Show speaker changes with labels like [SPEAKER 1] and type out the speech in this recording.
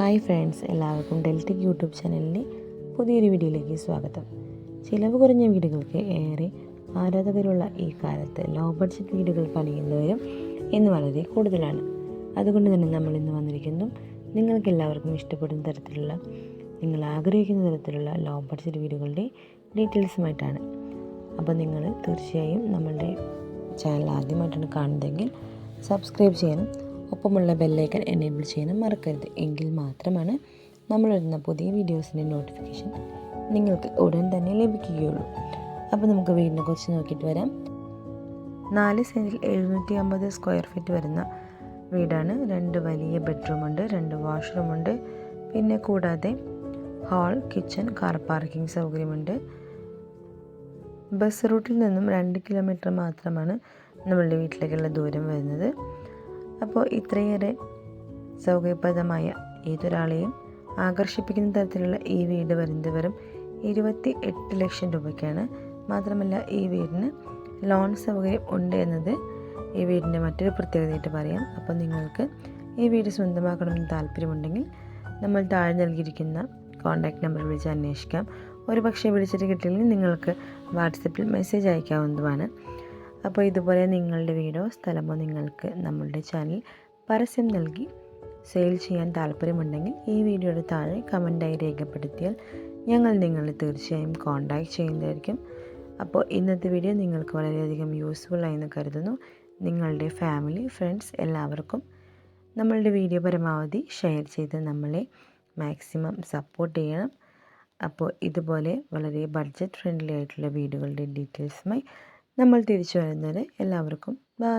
[SPEAKER 1] Hi friends എല്ലാവർക്കും ഡെൽറ്റിക് YouTube ചാനലിന്റെ പുതിയൊരു വീഡിയോയിലേക്ക് സ്വാഗതം. ചിലവ് കുറഞ്ഞ വീടുകൾക്ക് ഏറെ ആരാധകരുള്ള ഈ കാലത്ത് ലോ ബഡ്ജറ്റ് വീടുകൾ പണിയുന്നവരും ഇന്ന് വളരെ കൂടുതലാണ്. അതുകൊണ്ട് തന്നെ നമ്മൾ ഇന്ന് വന്നിരിക്കുന്നു. നിങ്ങൾക്ക് എല്ലാവർക്കും ഇഷ്ടപ്പെടുന്ന തരത്തിലുള്ള നിങ്ങൾ ആഗ്രഹിക്കുന്ന തരത്തിലുള്ള ലോ ബഡ്ജറ്റ് വീടുകളുടെ ഡീറ്റെയിൽസുമായിട്ടാണ്. അപ്പോൾ നിങ്ങൾ തീർച്ചയായും നമ്മളുടെ ചാനൽ ആദ്യമായിട്ടാണ് കാണുന്നതെങ്കിൽ സബ്സ്ക്രൈബ് ചെയ്യാനും ഒപ്പമുള്ള ബെല്ലൈക്കൺ എനേബിൾ ചെയ്യാനും മറക്കരുത്. എങ്കിൽ മാത്രമാണ് നമ്മളിടുന്ന പുതിയ വീഡിയോസിന്റെ നോട്ടിഫിക്കേഷൻ നിങ്ങൾക്ക് ഉടൻ തന്നെ ലഭിക്കുകയുള്ളൂ. അപ്പോൾ നമുക്ക് വീടിനെ കുറിച്ച് നോക്കിയിട്ട് വരാം. നാല് സെന്റിൽ എഴുന്നൂറ്റി അമ്പത് സ്ക്വയർ ഫീറ്റ് വരുന്ന വീടാണ്. രണ്ട് വലിയ ബെഡ്റൂമുണ്ട് രണ്ട് വാഷ്റൂമുണ്ട്. പിന്നെ കൂടാതെ ഹാൾ കിച്ചൺ കാർ പാർക്കിംഗ് സൗകര്യമുണ്ട്. ബസ് റൂട്ടിൽ നിന്നും രണ്ട് കിലോമീറ്റർ മാത്രമാണ് നമ്മളുടെ വീട്ടിലേക്കുള്ള ദൂരം വരുന്നത്. അപ്പോൾ ഇത്രയേറെ സൗകര്യപ്രദമായ ഏതൊരാളെയും ആകർഷിപ്പിക്കുന്ന തരത്തിലുള്ള ഈ വീട് വരുന്നത് വെറും ഇരുപത്തി എട്ട് ലക്ഷം രൂപയ്ക്കാണ്. മാത്രമല്ല ഈ വീടിന് ലോൺ സൗകര്യം ഉണ്ട് എന്നത് ഈ വീടിന്റെ മറ്റൊരു പ്രത്യേകതയായിട്ട് പറയാം. അപ്പോൾ നിങ്ങൾക്ക് ഈ വീട് സ്വന്തമാക്കണമെന്ന് താല്പര്യമുണ്ടെങ്കിൽ നമ്മൾ താഴെ നൽകിയിരിക്കുന്ന കോൺടാക്റ്റ് നമ്പർ വിളിച്ച് അന്വേഷിക്കാം. ഒരു പക്ഷേ വിളിച്ചിട്ട് കിട്ടില്ലെങ്കിൽ നിങ്ങൾക്ക് വാട്സപ്പിൽ മെസ്സേജ് അയക്കാവുന്നതുമാണ്. അപ്പോൾ ഇതുപോലെ നിങ്ങളുടെ വീടോ സ്ഥലമോ നിങ്ങൾക്ക് നമ്മളുടെ ചാനൽ പരസ്യം നൽകി സെയിൽ ചെയ്യാൻ താല്പര്യമുണ്ടെങ്കിൽ ഈ വീഡിയോയുടെ താഴെ കമന്റായി രേഖപ്പെടുത്തിയാൽ ഞങ്ങൾ നിങ്ങളെ തീർച്ചയായും കോൺടാക്റ്റ് ചെയ്യുന്നതായിരിക്കും. അപ്പോൾ ഇന്നത്തെ വീഡിയോ നിങ്ങൾക്ക് വളരെയധികം യൂസ്ഫുൾ ആയെന്ന് കരുതുന്നു. നിങ്ങളുടെ ഫാമിലി ഫ്രണ്ട്സ് എല്ലാവർക്കും നമ്മളുടെ വീഡിയോ പരമാവധി ഷെയർ ചെയ്ത് നമ്മളെ മാക്സിമം സപ്പോർട്ട് ചെയ്യണം. അപ്പോൾ ഇതുപോലെ വളരെ ബഡ്ജറ്റ് ഫ്രണ്ട്ലി ആയിട്ടുള്ള വീടുകളുടെ ഡീറ്റെയിൽസുമായി നമ്മൾ തിരിച്ചു വരുന്നത് എല്ലാവർക്കും ബൈ.